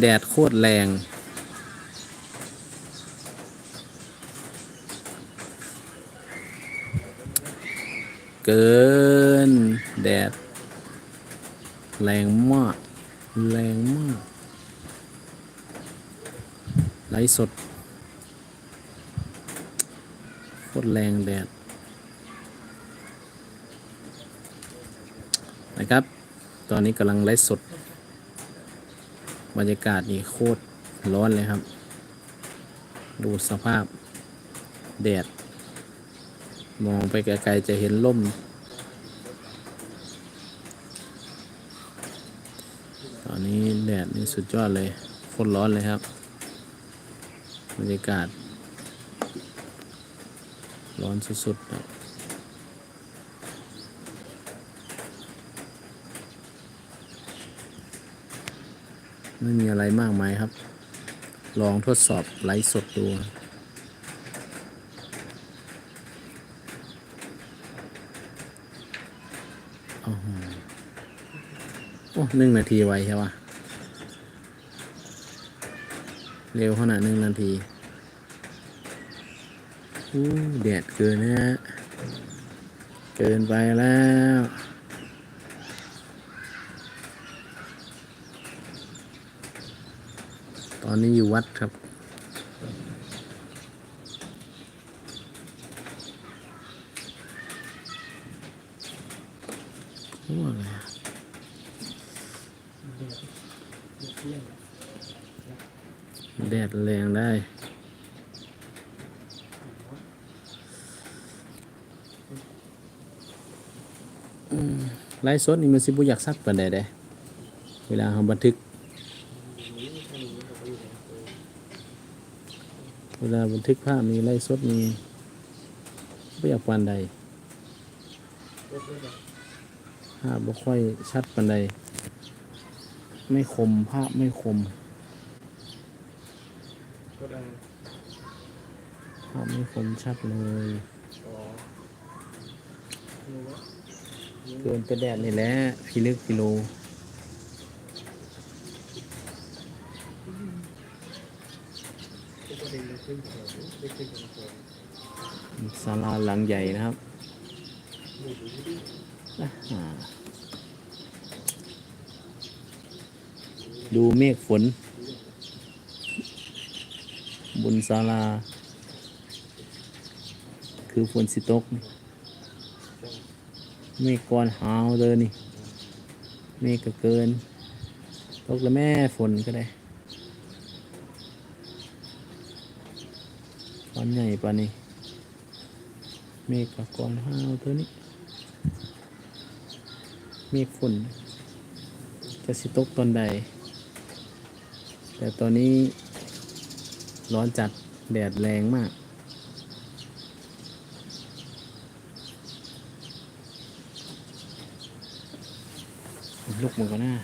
แดดโคตรแรง เกิน แดด แรงมาก แรงมาก ไลสด โคตรแรงแดด นะครับ ตอนนี้กำลังไลฟ์สด บรรยากาศนี่โคตรร้อนเลยครับ ดูสภาพแดด มองไปไกลๆจะเห็นล่ม ตอนนี้แดดนี่สุดยอดเลยโคตรร้อนเลยครับ บรรยากาศ ร้อนสุดๆครับ ไม่มีอะไรมากมายครับ ลองทดสอบไลฟ์สดดูโอ้โหโอ้หนึ่งนาทีไวใช่ปะเร็วขนาดหนึ่งนาทีอู้แดดเกินนะฮะ เกินไปแล้ว อนนี้อยู่วัดครับว่าอะไรแดดแรงได้ไลฟ์สดนี่มันสิบุอยากซักปานใดเด้เวลาเขาบันทึก เวลาบันทึกภาพมีไลฟ์สดมีไม่อยากปานใดภาพไม่ค่อยชัดปานใด ไม่คมภาพไม่คมภาพไม่คมชัดเลยเกินไปแดดนี่แหละพิลึกพิโล ปกติเราขึ้นเขาไม่ขึ้นกันก่อน ศาลาหลังใหญ่นะครับดูเมฆฝน บนศาลา คือฝนสิตก เมฆก้อนหาวเลยนี่ เมฆก็เกิน ตกแล้วแม่ฝนก็ได้ อนใหญ่ปานนี้ เมฆกับก้อนห้าวเท่านี้ เมฆฝนจะสิตกตอนใด แต่ตอนนี้ร้อนจัดแดดแรงมาก ลุกมันก็น่า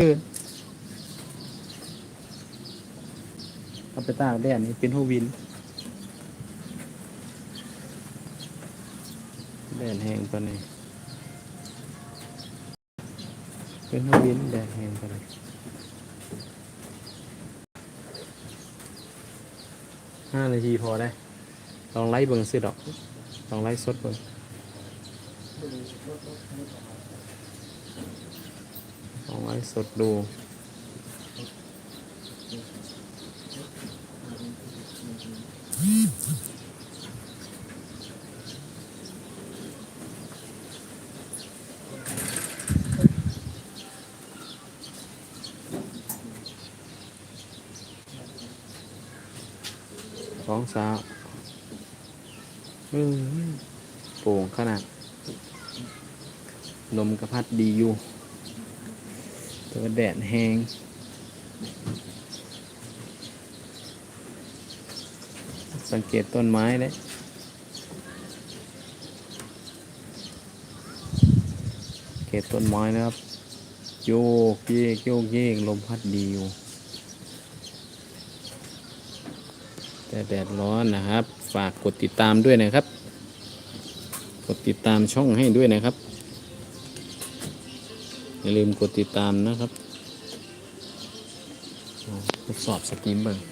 เกินเอาไปตากแดดนี่เป็นหูวินแดดแห้งปานนี้เป็นหูวินแดดแห้งปานนี้ห้านาทีพอได้ลองไล่เบิ่งสิดอกลองไล่สดเบิ่ง ลองไล่สดดู สองสาวโป่งขนาด ลมกระพัดดีอยู่ ต่ว่าแดดแห้งสังเกตต้นไม้เลยสังเกตต้นไม้นะครับ โยกเยกโยกเยกลมพัดดีอยู่ แต่แดดร้อนนะครับ ฝากกดติดตามด้วยนะครับ กดติดตามช่องให้ด้วยนะครับ อย่าลืมกดติดตามนะครับทดสอบสกิมเบิร์